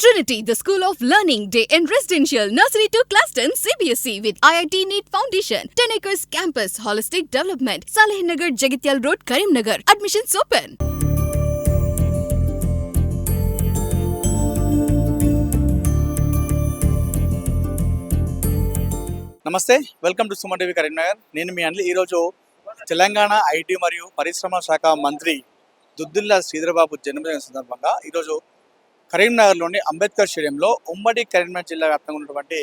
Trinity, the school of learning, day and residential, nursery to class 10, CBSE with IIT NEET Foundation, 10 acres campus, holistic development, Saleh Nagar, Jagityal Road, Karimnagar. Admissions open. నమస్తే welcome to Suman TV Karimnagar నేను మీ అనిల్ ఈరోజు Telangana IT మరియు పరిశ్రమ శాఖ మంత్రి దుద్దుల్లా శ్రీధరబాబు జన్మదిన సందర్భంగా ఈరోజు కరీంనగర్లోని అంబేద్కర్ స్టేడియంలో ఉమ్మడి కరీంనగర్ జిల్లా వ్యాప్తంగా ఉన్నటువంటి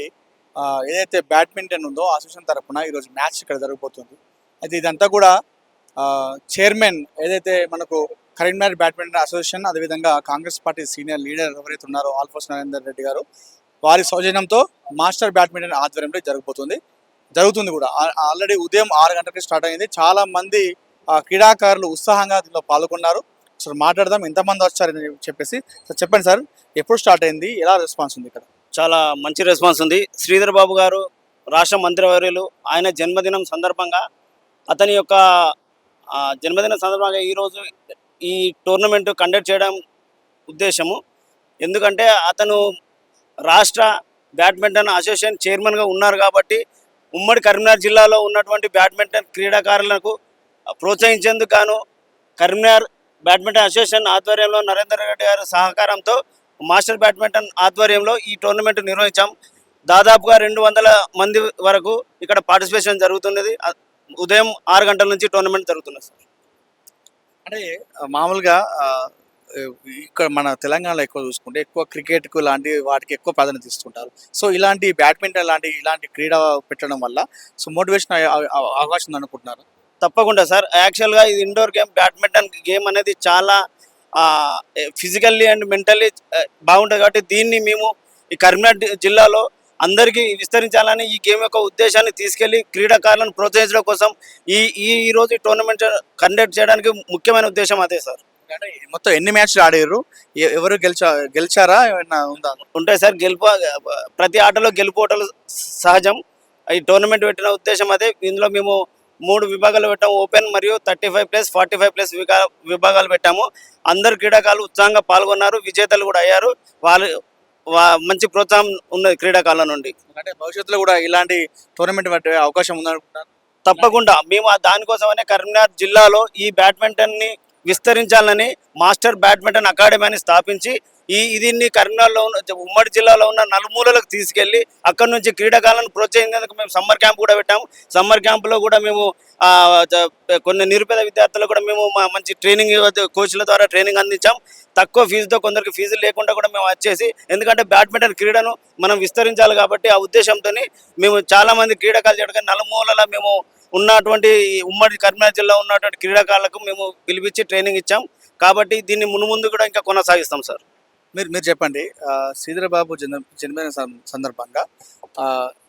ఏదైతే బ్యాడ్మింటన్ ఉందో అసోసియేషన్ తరఫున ఈరోజు మ్యాచ్ ఇక్కడ జరగబోతుంది. అయితే ఇదంతా కూడా చైర్మన్ ఏదైతే మనకు కరీంనగర్ బ్యాడ్మింటన్ అసోసియేషన్ అదేవిధంగా కాంగ్రెస్ పార్టీ సీనియర్ లీడర్ ఎవరైతే ఉన్నారో ఆల్ఫోస్ నరేందర్ రెడ్డి గారు వారి సౌజన్యంతో మాస్టర్ బ్యాడ్మింటన్ ఆధ్వర్యంలో జరగబోతుంది. జరుగుతుంది కూడా. ఆల్రెడీ ఉదయం ఆరు గంటలకి స్టార్ట్ అయింది. చాలా మంది క్రీడాకారులు ఉత్సాహంగా దీనిలో పాల్గొన్నారు. సో మాట్లాడదాం ఎంతమంది వచ్చారని చెప్పేసి. సార్ చెప్పండి సార్ ఎప్పుడు స్టార్ట్ అయింది ఎలా రెస్పాన్స్ ఉంది ఇక్కడ? చాలా మంచి రెస్పాన్స్ ఉంది. శ్రీధర్ బాబు గారు రాష్ట్ర మంత్రివర్యులు ఆయన జన్మదినం సందర్భంగా అతని యొక్క జన్మదిన సందర్భంగా ఈరోజు ఈ టోర్నమెంట్ కండక్ట్ చేయడం ఉద్దేశము. ఎందుకంటే అతను రాష్ట్ర బ్యాడ్మింటన్ అసోసియేషన్ చైర్మన్గా ఉన్నారు కాబట్టి ఉమ్మడి కరీంనగర్ జిల్లాలో ఉన్నటువంటి బ్యాడ్మింటన్ క్రీడాకారులకు ప్రోత్సహించేందుకు గాను కరీంనగర్ బ్యాడ్మింటన్ అసోసియేషన్ ఆధ్వర్యంలో నరేందర్ రెడ్డి గారి సహకారంతో మాస్టర్ బ్యాడ్మింటన్ ఆధ్వర్యంలో ఈ టోర్నమెంట్ నిర్వహించాం. దాదాపుగా రెండు వందల మంది వరకు ఇక్కడ పార్టిసిపేషన్ జరుగుతున్నది. ఉదయం ఆరు గంటల నుంచి టోర్నమెంట్ జరుగుతున్నది సార్. అంటే మామూలుగా ఇక్కడ మన తెలంగాణలో ఎక్కువ చూసుకుంటే ఎక్కువ క్రికెట్కు లాంటి వాటికి ఎక్కువ ప్రాధాన్యత ఇస్తుంటారు. సో ఇలాంటి బ్యాడ్మింటన్ లాంటి ఇలాంటి క్రీడ పెట్టడం వల్ల సో మోటివేషన్ అవకాశం ఉంది అనుకుంటున్నారు తప్పకుండా సార్. యాక్చువల్గా ఇది ఇండోర్ గేమ్ బ్యాడ్మింటన్ గేమ్ అనేది చాలా ఫిజికల్లీ అండ్ మెంటల్లీ బాగుంటుంది కాబట్టి దీన్ని మేము ఈ కరీంనగర్ జిల్లాలో అందరికీ విస్తరించాలని ఈ గేమ్ యొక్క ఉద్దేశాన్ని తీసుకెళ్ళి క్రీడాకారులను ప్రోత్సహించడం కోసం ఈ ఈ రోజు ఈ టోర్నమెంట్ కండక్ట్ చేయడానికి ముఖ్యమైన ఉద్దేశం అదే సార్. అంటే మొత్తం ఎన్ని మ్యాచ్లు ఆడారు? ఎవరు గెలిచా గెలిచారా? ఏమన్నా ఉందా? ఉంటాయి సార్. గెలుపు ప్రతి ఆటలో గెలుపోటలు సహజం. ఈ టోర్నమెంట్ పెట్టిన ఉద్దేశం అదే. ఇందులో మేము మూడు విభాగాలు పెట్టాము. ఓపెన్ మరియు thirty five plus forty five plus విభాగాలు పెట్టాము. అందరు క్రీడాకారులు ఉత్సాహంగా పాల్గొన్నారు. విజేతలు కూడా అయ్యారు. వాళ్ళు మంచి ప్రోత్సాహం ఉన్నది క్రీడాకారుల నుండి. అంటే భవిష్యత్తులో కూడా ఇలాంటి టోర్నమెంట్ పెట్టే అవకాశం ఉందనుకుంటున్నారు తప్పకుండా. మేము దానికోసమనే కరీంనగర్ జిల్లాలో ఈ బ్యాడ్మింటన్ని విస్తరించాలని మాస్టర్ బ్యాడ్మింటన్ అకాడమీ అని స్థాపించి ఈ దీన్ని కరీంనగర్లో ఉన్న ఉమ్మడి జిల్లాలో ఉన్న నలుమూలలకు తీసుకెళ్ళి అక్కడ నుంచి క్రీడాకాలను ప్రోత్సహించేందుకు మేము సమ్మర్ క్యాంప్ కూడా పెట్టాము. సమ్మర్ క్యాంపులో కూడా మేము కొన్ని నిరుపేద విద్యార్థులకు కూడా మేము మా మంచి ట్రైనింగ్ కోచ్ల ద్వారా ట్రైనింగ్ అందించాం తక్కువ ఫీజుతో కొందరికి ఫీజులు లేకుండా కూడా మేము వచ్చేసి ఎందుకంటే బ్యాడ్మింటన్ క్రీడను మనం విస్తరించాలి కాబట్టి ఆ ఉద్దేశంతో మేము చాలామంది క్రీడాకాలు క్రీడాకారులు చేయడానికి నలుమూలల మేము ఉన్నటువంటి ఉమ్మడి కరీంనగర్ జిల్లా ఉన్నటువంటి క్రీడాకారులకు మేము పిలిపించి ట్రైనింగ్ ఇచ్చాం కాబట్టి దీన్ని మునుముందు కూడా ఇంకా కొనసాగిస్తాం సార్. మీరు మీరు చెప్పండి. శ్రీధరబాబు జన్మ జన్మదిన సందర్భంగా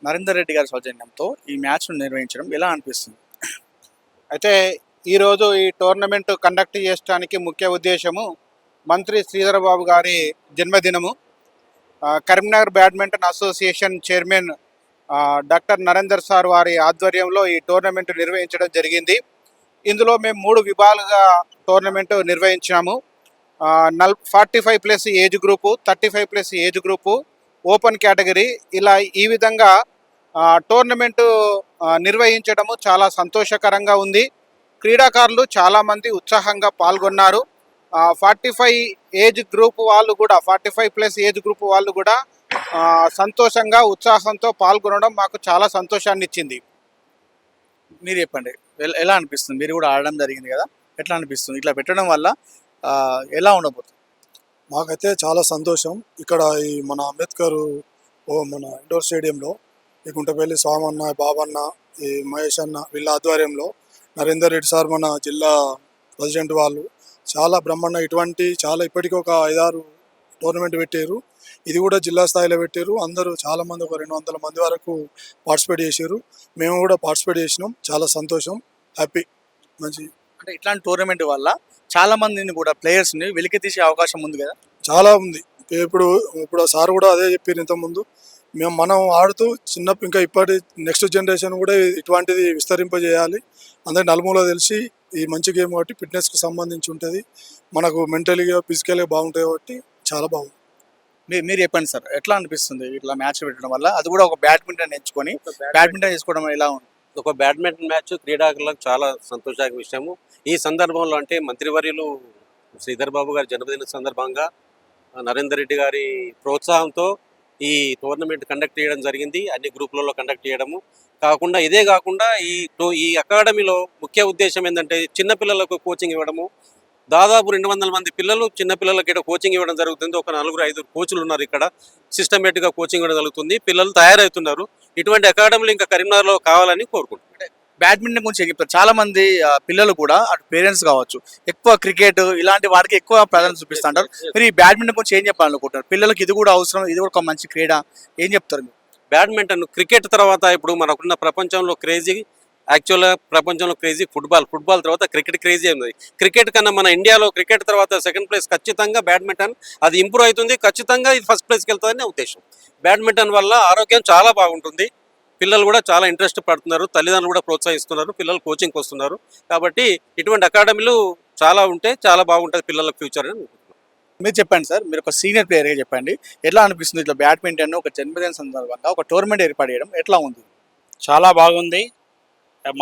నరేందర్ రెడ్డి గారి సౌజన్యంతో ఈ మ్యాచ్ను నిర్వహించడం ఎలా అనిపిస్తుంది? అయితే ఈరోజు ఈ టోర్నమెంట్ కండక్ట్ చేయడానికి ముఖ్య ఉద్దేశము మంత్రి శ్రీధర్ బాబు గారి జన్మదినము. Karimnagar badminton association chairman doctor Narender sir వారి ఆధ్వర్యంలో ఈ టోర్నమెంట్ నిర్వహించడం జరిగింది. ఇందులో మేము మూడు విభాగాలుగా టోర్నమెంట్ నిర్వహించాము null forty five plus age group thirty five plus age group open category. ఇలా ఈ విధంగా టోర్నమెంటు నిర్వహించడము చాలా సంతోషకరంగా ఉంది. క్రీడాకారులు చాలామంది ఉత్సాహంగా పాల్గొన్నారు. ఫార్టీ ఫైవ్ ఏజ్ గ్రూప్ వాళ్ళు కూడా forty five plus age group వాళ్ళు కూడా సంతోషంగా ఉత్సాహంతో పాల్గొనడం మాకు చాలా సంతోషాన్ని ఇచ్చింది మీరు చెప్పండి. ఎలా అనిపిస్తుంది? మీరు కూడా ఆడడం జరిగింది కదా? ఎట్లా అనిపిస్తుంది? ఇట్లా పెట్టడం వల్ల ఎలా ఉండబోతుంది? మాకైతే చాలా సంతోషం. ఇక్కడ ఈ మన అంబేద్కర్ ఓ మన ఇండోర్ స్టేడియంలో ఈ గుంటపల్లి స్వామన్న బాబన్న ఈ మహేష్ అన్న వీళ్ళ ఆధ్వర్యంలో నరేందర్ రెడ్డి సార్ మన జిల్లా ప్రెసిడెంట్ వాళ్ళు చాలా బ్రహ్మాండ ఇటువంటి చాలా ఇప్పటికీ ఒక ఐదారు టోర్నమెంట్ పెట్టారు ఇది కూడా జిల్లా స్థాయిలో పెట్టారు. అందరూ చాలా మంది ఒక రెండు వందల మంది వరకు పార్టిసిపేట్ చేశారు. మేము కూడా పార్టిసిపేట్ చేసినాం. చాలా సంతోషం. హ్యాపీ. మంచి అంటే ఇట్లాంటి టోర్నమెంట్ వల్ల చాలా మందిని కూడా ప్లేయర్స్ని వెలికి తీసే అవకాశం ఉంది కదా? చాలా ఉంది. ఇప్పుడు ఇప్పుడు సార్ కూడా అదే చెప్పారు ఇంతకుముందు మేము మనం ఆడుతూ చిన్న ఇంకా ఇప్పటి నెక్స్ట్ జనరేషన్ కూడా ఇటువంటిది విస్తరింపజేయాలి. అందరి నలుమూల తెలిసి ఈ మంచి గేమ్ కాబట్టి ఫిట్నెస్కి సంబంధించి ఉంటుంది. మనకు మెంటలీగా ఫిజికల్గా బాగుంటుంది కాబట్టి చాలా బాగుంది. మీరు మీరు చెప్పండి సార్ ఎట్లా అనిపిస్తుంది ఇట్లా మ్యాచ్ పెట్టడం వల్ల? అది కూడా ఒక బ్యాడ్మింటన్ ఎంచుకొని బ్యాడ్మింటన్ చేసుకోవడం ఎలా ఉంది? ఒక బ్యాడ్మింటన్ మ్యాచ్ క్రీడాకులకు చాలా సంతోషాల విషయము ఈ సందర్భంలో అంటే మంత్రివర్యులు శ్రీధర్ బాబు గారి జన్మదిన సందర్భంగా నరేందర్ రెడ్డి గారి ప్రోత్సాహంతో ఈ టోర్నమెంట్ కండక్ట్ చేయడం జరిగింది. అన్ని గ్రూపులలో కండక్ట్ చేయడము. కాకుండా ఇదే కాకుండా ఈ ఈ అకాడమీలో ముఖ్య ఉద్దేశం ఏంటంటే చిన్నపిల్లలకు కోచింగ్ ఇవ్వడము దాదాపు రెండు వందల మంది పిల్లలు చిన్న పిల్లలకి ఇక్కడ కోచింగ్ ఇవ్వడం జరుగుతుంది. ఒక నలుగురు ఐదు కోచ్లు ఉన్నారు ఇక్కడ. సిస్టమేటిక్గా కోచింగ్ ఇవ్వడం జరుగుతుంది. పిల్లలు తయారవుతున్నారు. ఇటువంటి అకాడమీలు ఇంకా కరీంనగర్లో కావాలని కోరుకుంటున్నాను బ్యాడ్మింటన్ గురించి ఏం చెప్తారు. చాలా మంది పిల్లలు కూడా అటు పేరెంట్స్ కావచ్చు ఎక్కువ క్రికెట్ ఇలాంటి వాటికి ఎక్కువ ప్రాధాన్యత చూపిస్తుంటారు. మీరు ఈ బ్యాడ్మింటన్ గురించి ఏం చెప్పాలనుకుంటున్నారు? పిల్లలకి ఇది కూడా అవసరం ఇది కూడా ఒక మంచి క్రీడ. ఏం చెప్తారు బ్యాడ్మింటన్ క్రికెట్ తర్వాత ఇప్పుడు మనకున్న ప్రపంచంలో క్రేజీ యాక్చువల్గా ప్రపంచంలో క్రేజీ ఫుట్బాల్ ఫుట్బాల్ తర్వాత క్రికెట్ క్రేజీ ఉంది క్రికెట్ కన్నా మన ఇండియాలో క్రికెట్ తర్వాత సెకండ్ ప్లేస్ ఖచ్చితంగా బ్యాడ్మింటన్ అది ఇంప్రూవ్ అవుతుంది. ఖచ్చితంగా ఇది ఫస్ట్ ప్లేస్కి వెళ్తుందని నా ఉద్దేశం. బ్యాడ్మింటన్ వల్ల ఆరోగ్యం చాలా బాగుంటుంది. పిల్లలు కూడా చాలా ఇంట్రెస్ట్ పడుతున్నారు. తల్లిదండ్రులు కూడా ప్రోత్సహిస్తున్నారు. పిల్లలు కోచింగ్కి వస్తున్నారు. కాబట్టి ఇటువంటి అకాడమీలు చాలా ఉంటే చాలా బాగుంటుంది పిల్లల ఫ్యూచర్ అని. మీరు చెప్పండి సార్. మీరు ఒక సీనియర్ ప్లేయర్గా చెప్పండి. ఎట్లా అనిపిస్తుంది ఇట్లా బ్యాడ్మింటన్ ఒక జన్మదిన సందర్భంగా ఒక టోర్నమెంట్ ఏర్పాటు చేయడం? ఎట్లా ఉంది? చాలా బాగుంది.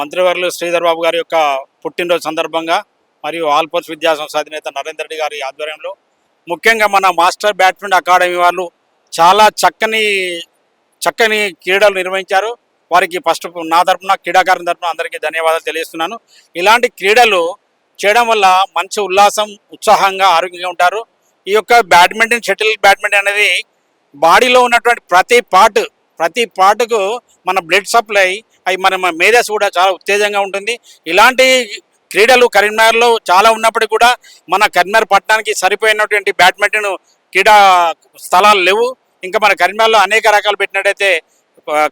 మంత్రివర్యులు శ్రీధర్ బాబు గారి యొక్క పుట్టినరోజు సందర్భంగా మరియు ఆల్పోర్స్ విద్యాసంస్థ అధినేత నరేందర్ రెడ్డి గారి ఆధ్వర్యంలో. ముఖ్యంగా మన మాస్టర్ బ్యాడ్మింటన్ అకాడమీ వాళ్ళు చాలా చక్కని చక్కని క్రీడలు నిర్వహించారు. వారికి ఫస్ట్ నా తరపున క్రీడాకారుల తరపున అందరికీ ధన్యవాదాలు తెలియజేస్తున్నాను. ఇలాంటి క్రీడలు చేయడం వల్ల మంచి ఉల్లాసం ఉత్సాహంగా ఆరోగ్యంగా ఉంటారు. ఈ యొక్క బ్యాడ్మింటన్ షటిల్ బ్యాడ్మింటన్ అనేది బాడీలో ఉన్నటువంటి ప్రతి పార్ట్ ప్రతి పాటకు మన బ్లడ్ సప్లై అవి మన మన మేధస్సు కూడా చాలా ఉత్తేజంగా ఉంటుంది. ఇలాంటి క్రీడలు కరీంనగర్లో చాలా ఉన్నప్పటికీ కూడా మన కరీంనగర్ పట్టణానికి సరిపోయినటువంటి బ్యాడ్మింటన్ క్రీడా స్థలాలు లేవు. ఇంకా మన కరీంనగర్లో అనేక రకాలు పెట్టినట్టయితే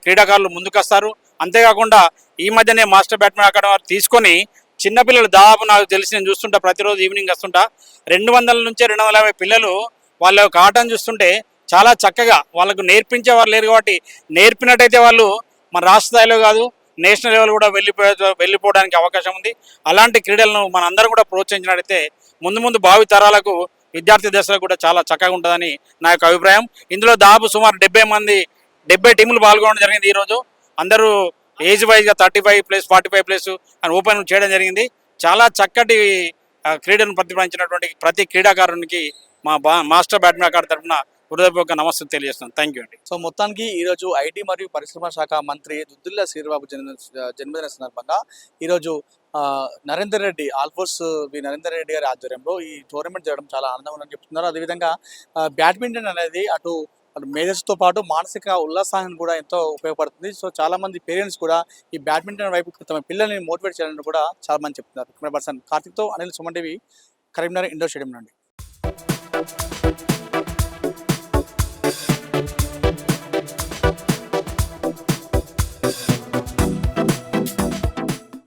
క్రీడాకారులు ముందుకొస్తారు. అంతేకాకుండా ఈ మధ్యనే మాస్టర్ బ్యాడ్మింటన్ అకాడమీ వారు తీసుకొని చిన్నపిల్లలు దాదాపు నాకు తెలిసి నేను చూస్తుంటా ప్రతిరోజు ఈవినింగ్ వస్తుంటా. రెండు వందల నుంచి రెండు వందల యాభై పిల్లలు వాళ్ళ యొక్క ఆటను చూస్తుంటే చాలా చక్కగా వాళ్ళకు నేర్పించేవారు లేరు కాబట్టి నేర్పినట్టయితే వాళ్ళు మన రాష్ట్ర స్థాయిలో కాదు నేషనల్ లెవెల్ కూడా వెళ్ళిపోయే వెళ్ళిపోవడానికి అవకాశం ఉంది. అలాంటి క్రీడలను మన అందరం కూడా ప్రోత్సహించినట్టయితే ముందు ముందు భావి తరాలకు విద్యార్థి దశలో కూడా చాలా చక్కగా ఉంటుందని నా యొక్క అభిప్రాయం. ఇందులో దాదాపు సుమారు డెబ్బై మంది డెబ్బై టీములు పాల్గొనడం జరిగింది ఈరోజు. అందరూ ఏజ్ వైజ్గా thirty five plus forty five plus అని ఓపెన్ చేయడం జరిగింది. చాలా చక్కటి క్రీడను ప్రతిపాదించినటువంటి ప్రతి క్రీడాకారునికి మా బా మాస్టర్ బ్యాడ్మింటన్ అకాడమీ తరఫున హృదయపూర్వక నమస్తే తెలియజేస్తున్నాను. థ్యాంక్ యూ అండి. సో మొత్తానికి ఈరోజు ఐటీ మరియు పరిశ్రమ శాఖ మంత్రి దుద్దుల్ల శ్రీబాబు జన్మ జన్మదిన సందర్భంగా ఈరోజు నరేందర్ రెడ్డి ఆల్ఫోర్స్ వి నరేందర్ రెడ్డి గారి ఆధ్వర్యంలో ఈ టోర్నమెంట్ జరగడం చాలా ఆనందంగా ఉందని చెప్తున్నారు. అదేవిధంగా బ్యాడ్మింటన్ అనేది అటు అటు మేధస్సుతో పాటు మానసిక ఉల్లాసాన్ని కూడా ఎంతో ఉపయోగపడుతుంది. సో చాలా మంది పేరెంట్స్ కూడా ఈ బ్యాడ్మింటన్ వైపు తమ పిల్లల్ని మోటివేట్ చేయాలని కూడా చాలా మంది చెప్తున్నారు. Camera person కార్తిక్తో Anil Suman TV Karimnagar indoor stadium నుండి.